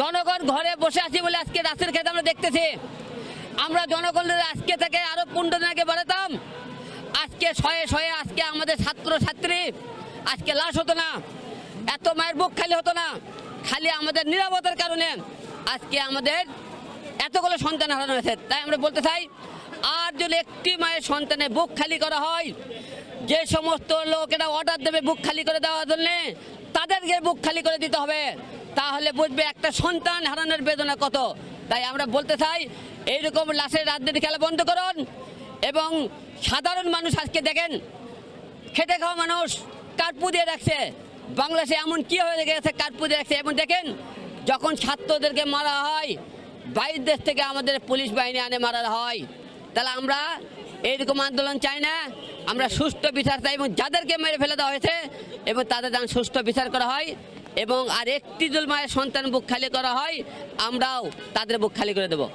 জনগণ ঘরে বসে আছি বলে আজকে রাস্তার খেতে আমরা দেখতেছি। আমরা জনগণের আজকে থেকে আরও পনেরো দিন আগে বাড়াতাম। আজকে শয়ে শয়ে আজকে আমাদের ছাত্র ছাত্রী আজকে লাশ হতো না, এত মায়ের বুক খালি হতো না, খালি আমাদের নিরাপত্তার কারণে আজকে আমাদের এতগুলো সন্তান হারানো হয়েছে। তাই আমরা বলতে চাই, আর যদি একটি মায়ের সন্তানের বুক খালি করা হয়, যে সমস্ত লোক এটা অর্ডার দেবে বুক খালি করে দেওয়ার জন্যে, তাদেরকে বুক খালি করে দিতে হবে। তাহলে বুঝবে একটা সন্তান হারানোর বেদনা কত। তাই আমরা বলতে চাই, এইরকম লাশের রাজনীতি খেলা বন্ধ করুন এবং সাধারণ মানুষ আজকে দেখেন, খেটে খাওয়া মানুষ কার্পু দিয়ে রাখছে। বাংলাদেশে এমন কি হয়ে গেছে, কার্পু দিয়ে রাখছে। এবং দেখেন, যখন ছাত্রদেরকে মারা হয়, বাইরের দেশ থেকে আমাদের পুলিশ বাহিনী আনে মারা হয়। তাহলে আমরা এইরকম আন্দোলন চাই না। আমরা সুষ্ঠু বিচার চাই এবং যাদেরকে মেরে ফেলে দেওয়া হয়েছে এবং তাদের যেন সুষ্ঠু বিচার করা হয় এবং আর একটি দুল মায়ের সন্তান বুক খালি করা হয়, আমরাও তাদের বুক খালি করে দেবো।